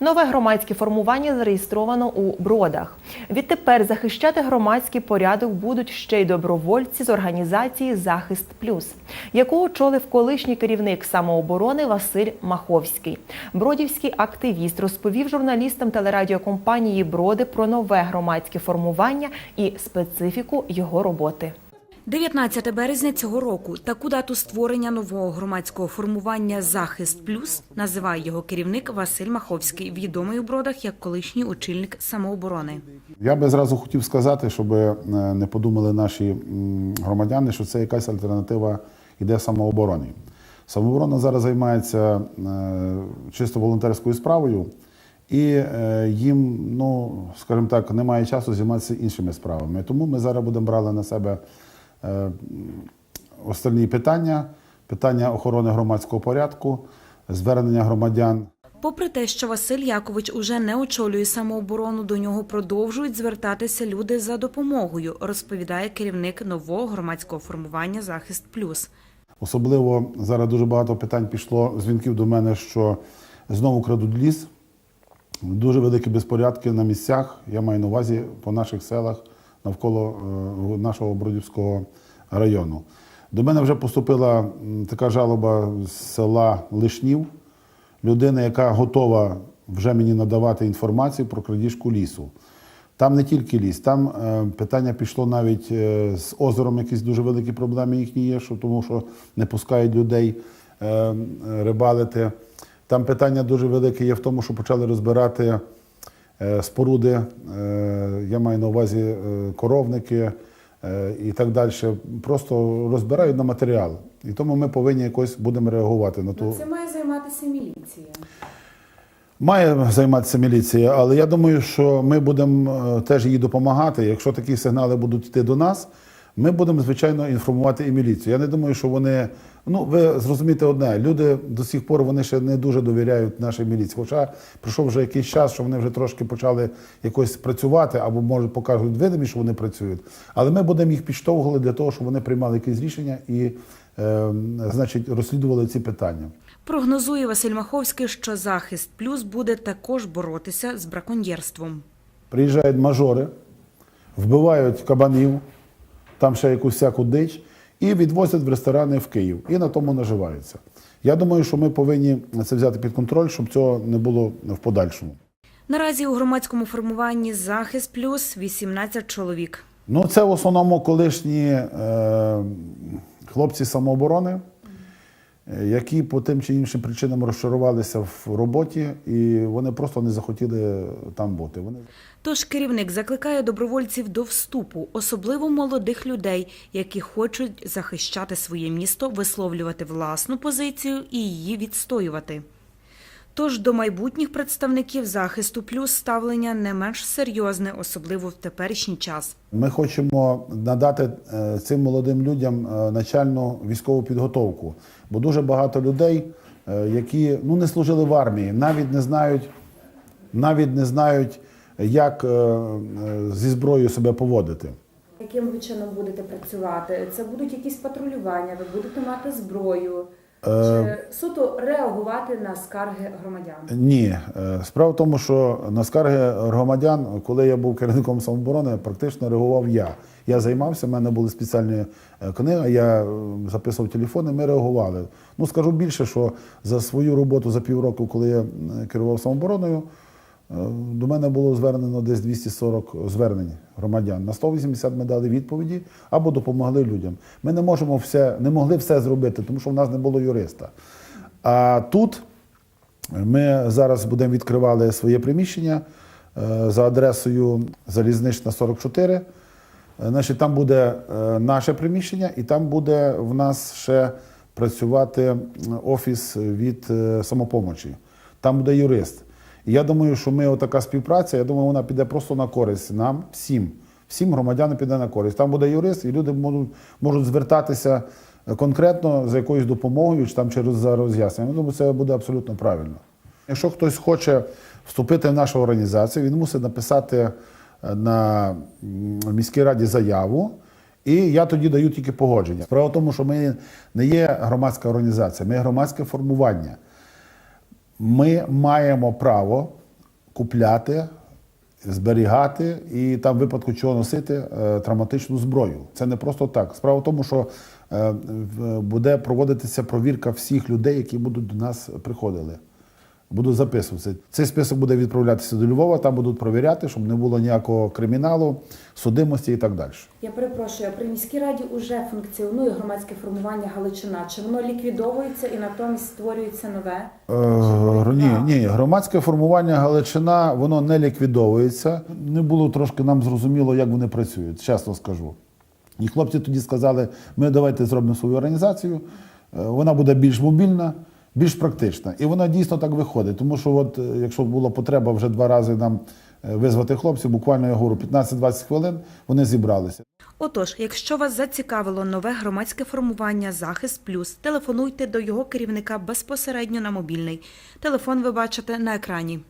Нове громадське формування зареєстровано у Бродах. Відтепер захищати громадський порядок будуть ще й добровольці з організації Захист Плюс, яку очолив колишній керівник самооборони Василь Маховський. Бродівський активіст розповів журналістам телерадіокомпанії Броди про нове громадське формування і специфіку його роботи. 19 березня цього року таку дату створення нового громадського формування Захист Плюс називає його керівник Василь Маховський, відомий у бродах як колишній очільник самооборони. Я би зразу хотів сказати, щоб е, не подумали наші громадяни, що це якась альтернатива іде самооборони. Самооборона зараз займається е, чисто волонтерською справою, і е, їм, ну скажімо так, немає часу займатися іншими справами. Тому ми зараз будемо брати на себе остальні питання, питання охорони громадського порядку, звернення громадян. Попри те, що Василь Якович уже не очолює самооборону, до нього продовжують звертатися люди за допомогою, розповідає керівник нового громадського формування Захист Плюс. Особливо зараз дуже багато питань пішло дзвінків до мене, що знову крадуть ліс. Дуже великі безпорядки на місцях. Я маю на увазі по наших селах навколо е, нашого Бродівського району. До мене вже поступила така жалоба з села Лишнів. Людина, яка готова вже мені надавати інформацію про крадіжку лісу. Там не тільки ліс, там е, питання пішло навіть е, з озером, якісь дуже великі проблеми їхні є, що, тому що не пускають людей рибалити. Там питання дуже велике є в тому, що почали розбирати споруди, е, я маю на увазі е, коровники е, і так далі. Просто розбирають на матеріал. І тому ми повинні якось будемо реагувати на ту. має займатися міліція. Має займатися міліція, але я думаю, що ми будемо е, теж їй допомагати. Якщо такі сигнали будуть йти до нас, ми будемо звичайно інформувати і міліцію. Я не думаю, що вони. Ну, ви зрозумієте одне, люди до сих пор вони ще не дуже довіряють нашій міліції. Хоча пройшов вже якийсь час, що вони вже трошки почали якось працювати, або може покажуть видимі, що вони працюють. Але ми будемо їх підштовхувати для того, щоб вони приймали якісь рішення і, е, значить, розслідували ці питання. Прогнозує Василь Маховський, що Захист Плюс буде також боротися з браконьєрством. Приїжджають мажори, вбивають кабанів, там ще якусь всяку дич, і відвозять в ресторани в Київ. І на тому наживаються. Я думаю, що ми повинні це взяти під контроль, щоб цього не було в подальшому. Наразі у громадському формуванні Захист Плюс 18 чоловік. Ну, це в основному колишні е, хлопці самооборони, які по тим чи іншим причинам розчарувалися в роботі, і вони просто не захотіли там бути. Вони Тож керівник закликає добровольців до вступу, особливо молодих людей, які хочуть захищати своє місто, висловлювати власну позицію і її відстоювати. Тож до майбутніх представників захисту плюс ставлення не менш серйозне, особливо в теперішній час. Ми хочемо надати е, цим молодим людям е, начальну військову підготовку, бо дуже багато людей, е, які ну, не служили в армії, навіть не знають, навіть не знають, як зі зброєю себе поводити. Яким ви чином будете працювати? Це будуть якісь патрулювання, ви будете мати зброю, чи суто реагувати на скарги громадян? Ні, Е, справа в тому, що на скарги громадян, коли я був керівником самоборони, практично реагував я. Я займався, в мене були спеціальні е, книги, я е, записував телефони, ми реагували. Ну скажу більше, що за свою роботу за півроку, коли я е, керував самообороною, е, до мене було звернено десь 240 звернень громадян. На 180 ми дали відповіді або допомогли людям. Ми не можемо все, не могли все зробити, тому що в нас не було юриста. А тут ми зараз будемо відкривати своє приміщення е, за адресою Залізнична 44. Е, Значить, там буде е, наше приміщення, і там буде в нас ще працювати офіс від е, самопомочі. Там буде юрист. Я думаю, що ми отака співпраця, я думаю, вона піде просто на користь нам всім. Всім громадянам піде на користь. Там буде юрист, і люди можуть, можуть звертатися конкретно за якоюсь допомогою чи там через за роз'ясненням. Я думаю, це буде абсолютно правильно. Якщо хтось хоче вступити в нашу організацію, він мусить написати е, на міській раді заяву, і я тоді даю тільки погодження. Справа в тому, що ми не є громадська організація, ми є громадське формування. Ми маємо право купляти, зберігати і там в випадку чого носити е, травматичну зброю. Це не просто так. Справа в тому, що е, буде проводитися провірка всіх людей, які будуть до нас приходили. Будуть записуватися. Цей список буде відправлятися до Львова, там будуть провіряти, щоб не було ніякого криміналу, судимості і так далі. Я перепрошую, при міській раді вже функціонує громадське формування Галичина. Чи воно ліквідовується і натомість створюється нове? Е, ні, ні, громадське формування Галичина воно не ліквідовується. Не було трошки нам зрозуміло, як вони працюють, чесно скажу. І хлопці тоді сказали: ми давайте зробимо свою організацію, е, вона буде більш мобільна, більш практична. І вона дійсно так виходить. Тому що, от, е, якщо була потреба вже два рази нам е, визвати хлопців, буквально я говорю, 15-20 хвилин вони зібралися. Отож, якщо вас зацікавило нове громадське формування Захист Плюс, телефонуйте до його керівника безпосередньо на мобільний. Телефон ви бачите на екрані.